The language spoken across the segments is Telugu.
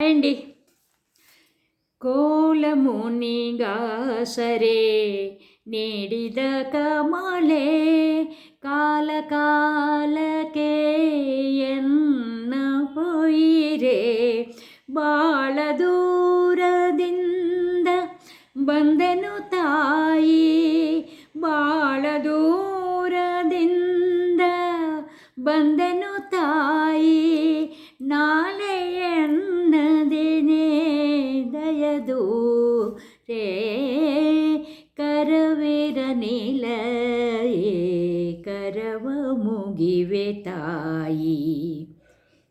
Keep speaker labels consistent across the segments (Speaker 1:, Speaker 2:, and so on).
Speaker 1: అండి ಕೋಲಮುನಿಗಾಸರೆ ನೀಡಿದ ಕಮಳೆ ಕಾಲ ಕಾಲಕ್ಕೆ ಎನ್ನ ಪೊಯ್ಯಿರೆ ಬಾಳ ದೂರದಿಂದ ಬಂದೆನು ತಾಯಿ ಬಾಳ ದೂರದಿಂದ ಬಂದೆನು ತಾಯಿ ನಾ ರೇ కరవేర నీలయే కరవ ముగివే తాయి.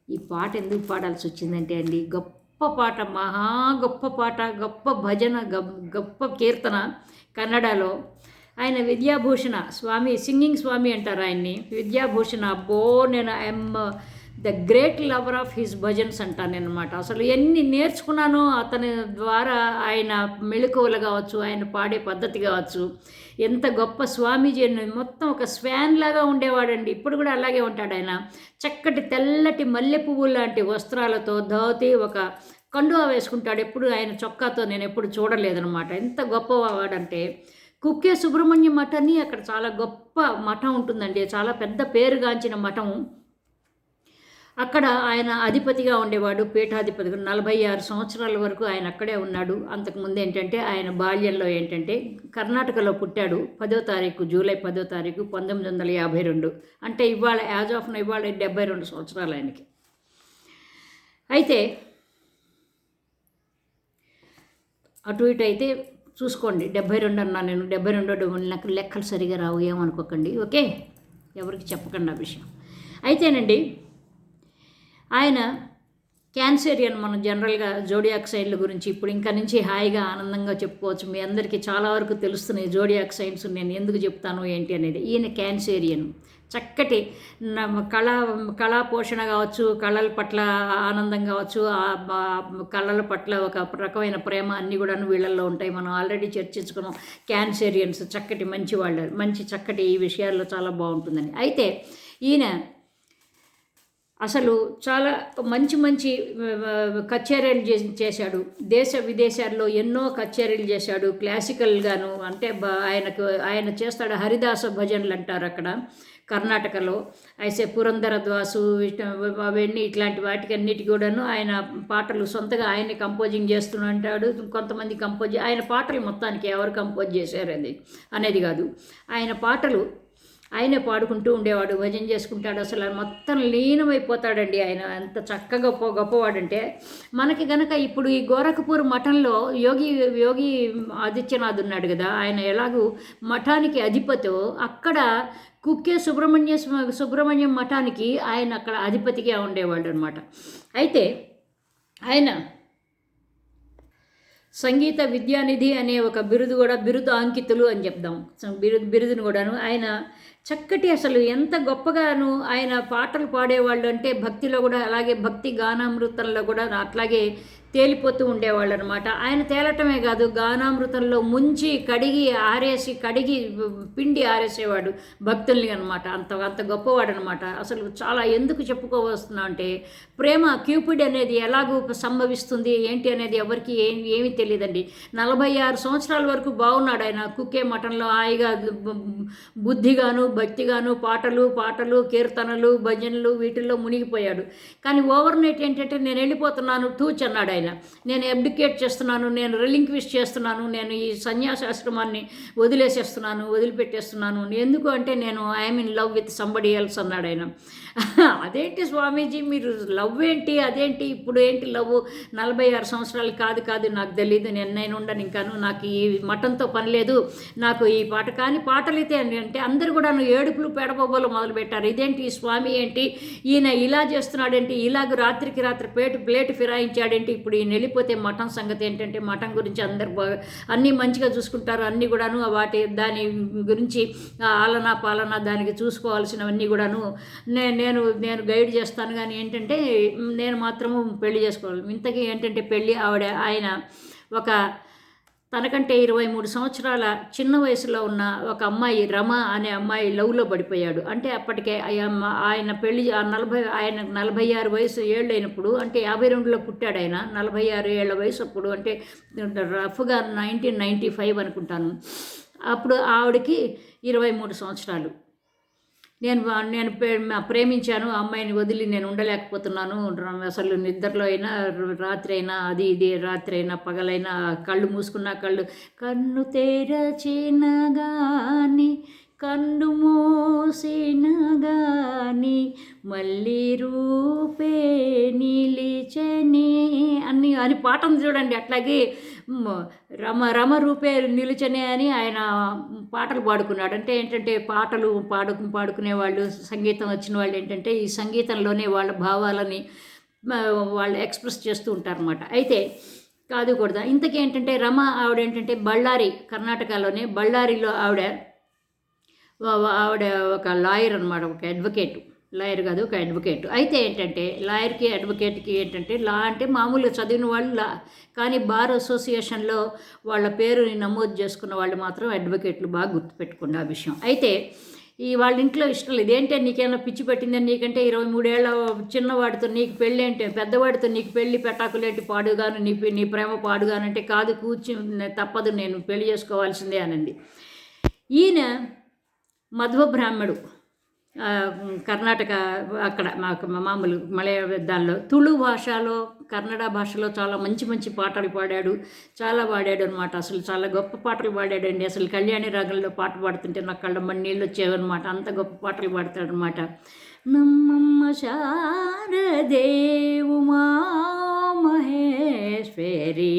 Speaker 1: ఈ పాట ఎందుకు పాడాల్సి వచ్చిందంటే అండి గొప్ప పాట మహా గొప్ప పాట గొప్ప భజన గొప్ప కీర్తన కన్నడలో. ఆయన విద్యాభూషణ స్వామి సింగింగ్ స్వామి అంటారు ఆయన్ని. విద్యాభూషణ అబ్బో నేను I'm the great lover of his bhajans అంటాను అనమాట అసలు ఎన్ని నేర్చుకున్నానో అతని ద్వారా ఆయన మెళుకువలు కావచ్చు ఆయన పాడే పద్ధతి కావచ్చు ఎంత గొప్ప స్వామీజీ మొత్తం ఒక స్వాన్ లాగా ఉండేవాడండి. ఇప్పుడు కూడా అలాగే ఉంటాడు ఆయన. చక్కటి తెల్లటి మల్లె పువ్వు లాంటి వస్త్రాలతో ధోతి ఒక కండువా వేసుకుంటాడు. ఎప్పుడు ఆయన చొక్కాతో నేను ఎప్పుడు చూడలేదనమాట ఎంత గొప్పవాడంటే కుక్కే సుబ్రహ్మణ్యం మఠాన్ని అక్కడ చాలా గొప్ప మఠం ఉంటుందండి. చాలా పెద్ద పేరుగాంచిన మఠం. అక్కడ ఆయన అధిపతిగా ఉండేవాడు పీఠాధిపతిగా నలభై ఆరు సంవత్సరాల వరకు ఆయన అక్కడే ఉన్నాడు. అంతకుముందు ఏంటంటే ఆయన బాల్యంలో ఏంటంటే కర్ణాటకలో పుట్టాడు పదో తారీఖు జూలై పదో తారీఖు పంతొమ్మిది వందల యాభై రెండు. అంటే ఇవాళ యాజ్ ఆఫ్ ఇవాళ డెబ్బై రెండు సంవత్సరాలు ఆయనకి. అయితే అటు ఇటు అయితే చూసుకోండి. డెబ్బై రెండు అన్నా నేను డెబ్బై రెండు నాకు లెక్కలు సరిగా రావు ఏమనుకోకండి. ఓకే? ఎవరికి చెప్పకండి ఆ విషయం. అయితేనండి ఆయన క్యాన్సేరియన్ మనం జనరల్గా జోడియాక్ సైన్ల గురించి ఇప్పుడు ఇంకా నుంచి హాయిగా ఆనందంగా చెప్పుకోవచ్చు. మీ అందరికీ చాలా వరకు తెలుస్తున్నాయి జోడియాక్ సైన్స్ నేను ఎందుకు చెప్తాను ఏంటి అనేది. ఈయన క్యాన్సేరియన్. చక్కటి కళా కళా పోషణ కావచ్చు కళల పట్ల ఆనందం కావచ్చు కళల పట్ల ఒక రకమైన ప్రేమ అన్నీ కూడా వీళ్ళల్లో ఉంటాయి. మనం ఆల్రెడీ చర్చించుకున్నాం క్యాన్సేరియన్స్ చక్కటి మంచి వాళ్ళు మంచి చక్కటి ఈ విషయాల్లో చాలా బాగుంటుందని. అయితే ఈయన అసలు చాలా మంచి మంచి కచేరీలు చేశాడు. దేశ విదేశాల్లో ఎన్నో కచేరీలు చేశాడు. క్లాసికల్గాను అంటే ఆయనకు ఆయన చేస్తాడు హరిదాస భజనలు అంటారు అక్కడ కర్ణాటకలో. అయితే పురంధరద్వాసు అవన్నీ ఇట్లాంటి వాటికి అన్నిటి కూడాను ఆయన పాటలు సొంతగా ఆయన కంపోజింగ్ చేస్తుంటాడు కొంతమంది కంపోజ్ ఆయన పాటలు మొత్తానికి ఎవరు కంపోజ్ చేశారు అది? అనేది కాదు. ఆయన పాటలు ఆయనే పాడుకుంటూ ఉండేవాడు భజన చేసుకుంటాడు. అసలు మొత్తం లీనమైపోతాడండి ఆయన. ఎంత చక్కగా గొప్ప గొప్పవాడంటే మనకి గనక ఇప్పుడు ఈ గోరఖపూర్ మఠంలో యోగి యోగి ఆదిత్యనాథ్ ఉన్నాడు కదా ఆయన ఎలాగూ మఠానికి అధిపతో అక్కడ కుక్కే సుబ్రహ్మణ్య సుబ్రహ్మణ్యం మఠానికి ఆయన అక్కడ అధిపతిగా ఉండేవాడు అనమాట అయితే ఆయన సంగీత విద్యానిధి అనే ఒక బిరుదు కూడా బిరుదు అంకితులు అని చెప్దాం. బిరుదు బిరుదును కూడాను ఆయన చక్కటి అసలు ఎంత గొప్పగాను ఆయన పాటలు పాడేవాళ్ళు అంటే భక్తిలో కూడా అలాగే భక్తి గానామృతంలో కూడా అట్లాగే తేలిపోతూ ఉండేవాళ్ళు అనమాట ఆయన తేలటమే కాదు గానామృతంలో ముంచి కడిగి ఆరేసి కడిగి పిండి ఆరేసేవాడు భక్తుల్ని అనమాట అంత అంత గొప్పవాడు అనమాట అసలు చాలా ఎందుకు చెప్పుకోవస్తున్నా అంటే ప్రేమ క్యూపిడ్ అనేది ఎలాగూ సంభవిస్తుంది ఏంటి అనేది ఎవరికి ఏం ఏమీ తెలియదండి. నలభై ఆరు సంవత్సరాల వరకు బాగున్నాడు ఆయన. కుక్కే మఠంలో హాయిగా బుద్ధిగాను భక్తిగాను పాటలు పాటలు కీర్తనలు భజనలు వీటిల్లో మునిగిపోయాడు. కానీ ఓవర్ నైట్ ఏంటంటే నేను వెళ్ళిపోతున్నాను టూచ్ అన్నాడు ఆయన. నేను అబ్డికేట్ చేస్తున్నాను నేను రిలింక్విష్ చేస్తున్నాను నేను ఈ సన్యాసాశ్రమాన్ని వదిలేసేస్తున్నాను వదిలిపెట్టేస్తున్నాను. ఎందుకు అంటే నేను I'm in love with somebody else అన్నాడు ఆయన. అదేంటి స్వామీజీ మీరు లవ్ ఏంటి అదేంటి ఇప్పుడు ఏంటి లవ్ నలభై ఆరు సంవత్సరాలు కాదు కాదు నాకు తెలియదు నేను నేను ఉండను ఇంకాను నాకు ఈ మఠంతో పని లేదు నాకు ఈ పాట కానీ పాటలు అయితే అంటే అందరు కూడా ఏడుపులు పెడబొబ్బలు మొదలుపెట్టారు. ఇదేంటి ఈ స్వామి ఏంటి? ఈయన ఇలా చేస్తున్నాడేంటి? ఇలాగ రాత్రికి రాత్రి పేటు ప్లేట్ ఫిరాయించాడేంటి? ఇప్పుడు ఈయన వెళ్ళిపోతే మఠం సంగతి ఏంటంటే మఠం గురించి అందరు అన్నీ మంచిగా చూసుకుంటారు. అన్నీ కూడాను వాటి దాని గురించి ఆలన పాలన దానికి చూసుకోవాల్సినవన్నీ కూడాను నేను నేను నేను గైడ్ చేస్తాను. కానీ ఏంటంటే నేను మాత్రము పెళ్ళి చేసుకోవాలి. ఇంతకీ ఏంటంటే పెళ్ళి ఆవిడ ఆయన ఒక తనకంటే ఇరవై మూడు సంవత్సరాల చిన్న వయసులో ఉన్న ఒక అమ్మాయి రమ అనే అమ్మాయి లవ్లో పడిపోయాడు. అంటే అప్పటికే ఆయన ఆయన పెళ్ళి ఆ నలభై ఆయన నలభై ఆరు వయసు ఏళ్ళు అయినప్పుడు అంటే యాభై రెండులో పుట్టాడు ఆయన నలభై ఆరు ఏళ్ళ వయసు అప్పుడు అంటే రఫ్గా నైన్టీన్ నైంటీ ఫైవ్ అనుకుంటాను. అప్పుడు ఆవిడకి ఇరవై మూడు సంవత్సరాలు. నేను నేను ప్రే- ప్రేమించాను అమ్మాయిని వదిలి నేను ఉండలేకపోతున్నాను అసలు నిద్రలో అయినా రాత్రి అయినా అది ఇది రాత్రి అయినా పగలైనా కళ్ళు మూసుకున్నా కళ్ళు కన్ను తెరచినగాని కన్ను మోసిన గాని మళ్ళీ రూపే నిలిచని అని అని పాటను చూడండి. అట్లాగే రమ రమ రూపే నిలుచనే అని ఆయన పాటలు పాడుకున్నాడు. అంటే ఏంటంటే పాటలు పాడుకు పాడుకునే వాళ్ళు సంగీతం వచ్చిన వాళ్ళు ఏంటంటే ఈ సంగీతంలోనే వాళ్ళ భావాలని వాళ్ళు ఎక్స్ప్రెస్ చేస్తూ ఉంటారన్నమాట. అయితే కాదు కూడా ఇంతకీ ఏంటంటే రమ ఆవిడ ఏంటంటే బళ్ళారి కర్ణాటకలోనే బళ్ళారిలో ఆవిడ ఆవిడ ఒక లాయర్ అనమాట ఒక అడ్వకేట్ లాయర్ కాదు ఒక అడ్వకేట్ అయితే ఏంటంటే లాయర్కి అడ్వకేట్కి ఏంటంటే లా అంటే మామూలుగా చదివిన వాళ్ళు లా కానీ బార్ అసోసియేషన్లో వాళ్ళ పేరుని నమోదు చేసుకున్న వాళ్ళు మాత్రం అడ్వకేట్లు బాగా గుర్తుపెట్టుకున్న ఆ విషయం. అయితే ఈ వాళ్ళ ఇంట్లో ఇష్టం లేదు. ఏంటంటే నీకేమైనా పిచ్చి పెట్టిందని నీకంటే ఇరవై మూడేళ్ళ చిన్నవాడితో నీకు పెళ్ళి అంటే పెద్దవాడితో నీకు పెళ్ళి పెట్టాకులేంటి పాడుగాను నీ నీ ప్రేమ పాడుగానంటే కాదు కూర్చుని తప్పదు నేను పెళ్ళి చేసుకోవాల్సిందే అనండి ఈయన మధ్వ బ్రాహ్మడు కర్ణాటక అక్కడ మాకు మామూలు మలయాళ దానిలో. తుళు భాషలో కన్నడ భాషలో చాలా మంచి మంచి పాటలు పాడాడు. చాలా పాడాడు అనమాట అసలు చాలా గొప్ప పాటలు పాడాడండి. అసలు కళ్యాణి రాగంలో పాట పాడుతుంటే నా కళ్ళ మళ్ళీ నీళ్ళు వచ్చేవన్నమాట. అంత గొప్ప పాటలు పాడతాడనమాట ನಮ್ಮಮ್ಮ ಶಾರದೇವು ಉಮಾ ಮಹೇಶ್ವರಿ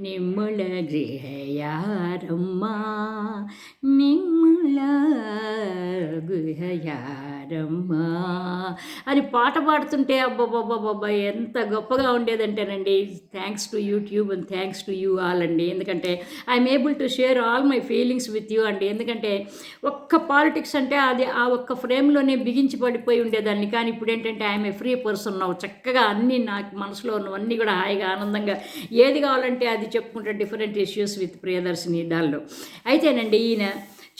Speaker 1: ನಿಮ್ಮಳ ಗೃಹಯಾರಮ್ಮ ನಿಮ್ಮಳ ಗೃಹಯಾರ గృహయారమ్మ అని పాట పాడుతుంటే అబ్బాబ్బాబ్బాబ్బా ఎంత గొప్పగా ఉండేదంటేనండి. Thanks to YouTube and thanks to you all అండి. ఎందుకంటే I'm able to share all my feelings with you అండి. ఎందుకంటే ఒక్క పాలిటిక్స్ అంటే అది ఆ ఒక్క ఫ్రేమ్లోనే బిగించి పడిపోయి ఉండేదాన్ని. కానీ ఇప్పుడు ఏంటంటే ఐఎమ్ ఏ ఫ్రీ పర్సన్ నవ్వు చక్కగా అన్నీ నాకు మనసులో ఉన్నవన్నీ కూడా హాయిగా ఆనందంగా ఏది కావాలంటే అది చెప్పుకుంటే డిఫరెంట్ ఇష్యూస్ విత్ ప్రియదర్శిని దానిలో అయితేనండి ఈయన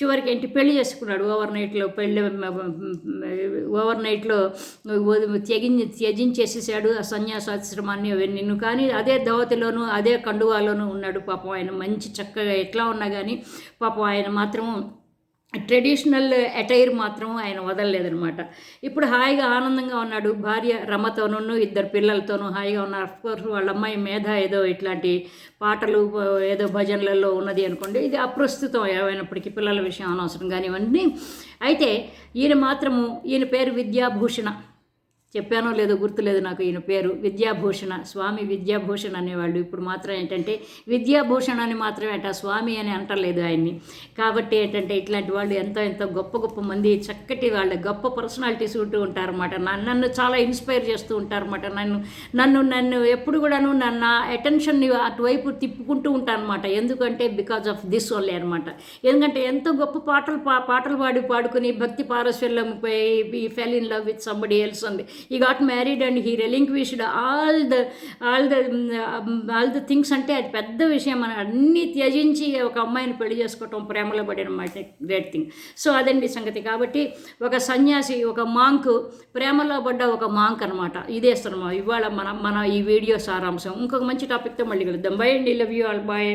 Speaker 1: చివరికి ఏంటి? పెళ్ళి చేసుకున్నాడు. ఓవర్ నైట్లో పెళ్ళి ఓవర్ నైట్లో త్యగి త్యజించేసేసాడు ఆ సన్యాసాశ్రమాన్ని నిన్ను కానీ అదే దవతిలోనూ అదే కండువాలోనూ ఉన్నాడు పాపం ఆయన. మంచి చక్కగా ఎట్లా ఉన్నా కానీ పాపం ఆయన మాత్రము ట్రెడిషనల్ అటైర్ మాత్రం ఆయన వదలలేదనమాట ఇప్పుడు హాయిగా ఆనందంగా ఉన్నాడు. భార్య రమతోనూ ఇద్దరు పిల్లలతోనూ హాయిగా ఉన్నారు. కోర్స్ వాళ్ళ అమ్మాయి మేధ ఏదో ఇట్లాంటి పాటలు ఏదో భజనలలో ఉన్నది అనుకోండి. ఇది అప్రస్తుతం ఏమైనప్పటికీ పిల్లల విషయం అనవసరం కానివ్వండి. అయితే ఈయన మాత్రము ఈయన పేరు విద్యాభూషణ. చెప్పానో లేదో గుర్తులేదు నాకు ఈయన పేరు. విద్యాభూషణ స్వామి విద్యాభూషణ అనేవాళ్ళు. ఇప్పుడు మాత్రం ఏంటంటే విద్యాభూషణ అని మాత్రమే అంట స్వామి అని అంటలేదు ఆయన్ని. కాబట్టి ఏంటంటే ఇట్లాంటి వాళ్ళు ఎంతో ఎంతో గొప్ప గొప్ప మంది చక్కటి వాళ్ళ గొప్ప పర్సనాలిటీస్ ఉంటూ ఉంటారన్నమాట. నన్ను నన్ను చాలా ఇన్స్పైర్ చేస్తూ ఉంటారన్నమాట. నన్ను నన్ను నన్ను ఎప్పుడు కూడాను నన్ను అటెన్షన్ని అటువైపు తిప్పుకుంటూ ఉంటానమాట అనమాట ఎందుకంటే బికాజ్ ఆఫ్ దిస్ ఓన్లీ అనమాట ఎందుకంటే ఎంతో గొప్ప పాటలు పా పాటలు పాడి పాడుకుని భక్తి పారస్యంలో he fell in love with somebody else ఉంది. He got married and he relinquished all the all the all the things అంటే అది పెద్ద విషయం మనం అన్నీ త్యజించి ఒక అమ్మాయిని పెళ్ళి చేసుకోవటం ప్రేమలో పడినమాట. గ్రేట్ థింగ్ సో అదండి సంగతి. కాబట్టి ఒక సన్యాసి ఒక మాంక్ ప్రేమలో పడ్డ ఒక మాంక్ అనమాట ఇదే సినిమా. ఇవాళ మన మన ఈ వీడియో సారాంశం. ఇంకొక మంచి టాపిక్తో మళ్ళీ కలుద్దాం. బై అండి. Love you all bye